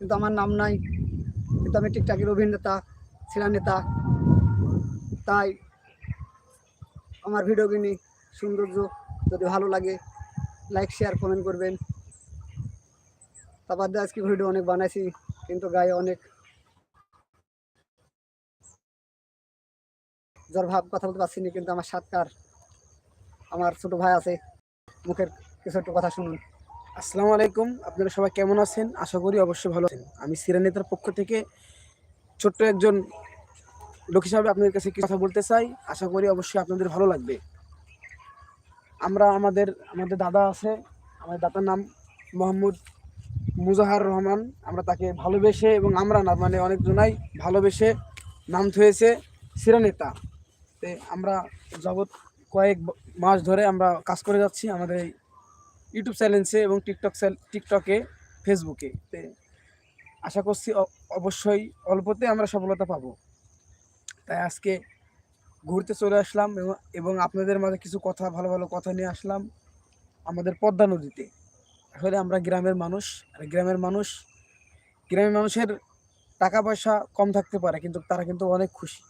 কিন্তু আমার নাম নাই। কিন্তু আমি টিকটাকের অভিনেতা, ছিলাম নেতা। তাই আমার ভিডিওগুলি সৌন্দর্য যদি ভালো লাগে লাইক শেয়ার কমেন্ট করবেন। তারপর আজকে ভিডিও অনেক বানাইছি, কিন্তু গায়ে অনেক জ্বর ভাব কথা বলতে পারছি না, কিন্তু আমার সাতকার, আমার ছোট ভাই আছে। মুখের কিছু একটু কথা শুনুন। আসসালামু আলাইকুম। আপনারা সবাই কেমন আছেন? আশা করি অবশ্যই ভালো আছেন। আমি সিরানেতার পক্ষ থেকে ছোট্ট একজন লোক হিসাবে আপনাদের কাছে কিছু কথা বলতে চাই। আশা করি অবশ্যই আপনাদের ভালো লাগবে। আমরা আমাদের আমাদের দাদা আছে। আমাদের দাদার নাম মোহাম্মদ মুজাহার রহমান। আমরা তাকে ভালোবেসে এবং আমরা না মানে অনেকজনাই ভালোবেসে নাম থয়েছে সিরানেতা তে। আমরা জগৎ কয়েক মাস ধরে আমরা কাজ করে যাচ্ছি। আমাদের এই ইউটিউব চ্যানেলসে এবং টিকটক টিকটকে ফেসবুকে আশা করছি অবশ্যই অল্পতে আমরা সফলতা পাব। তাই আজকে ঘুরতে চলে আসলাম এবং- এবং আপনাদের মাঝে কিছু কথা, ভালো ভালো কথা নিয়ে আসলাম আমাদের পদ্মা নদীতে। আসলে আমরা গ্রামের মানুষ, আর গ্রামের মানুষ, গ্রামের মানুষের টাকা পয়সা কম থাকতে পারে, কিন্তু তারা কিন্তু অনেক খুশি।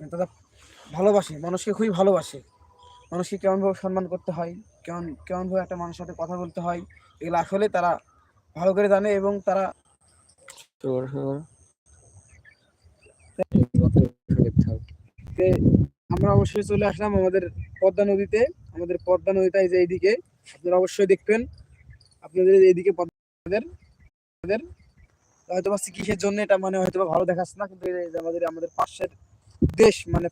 মানে তারা ভালোবাসে, মানুষকে খুবই ভালোবাসে। মানুষকে কেমনভাবে সম্মান করতে হয়, কেমন কেমনভাবে একটা মানুষের সাথে কথা বলতে হয়, এগুলো আসলে তারা ভালো করে জানে এবং তারা আমরা অবশ্যই চলে আসলাম আমাদের পদ্মা নদীতে, আমাদের পদ্মা নদীটা যে এইদিকে, আপনারা অবশ্যই দেখবেন, আপনাদের এইদিকে পদ্মাদের হয়তো বা চিকিৎসার জন্য এটা মানে হয়তো ভালো দেখাচ্ছে না, কিন্তু আমাদের আমাদের পাশের দেশ মানে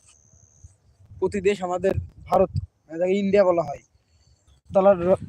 প্রতি দেশ আমাদের ভারত মানে যাকে ইন্ডিয়া বলা হয়। র-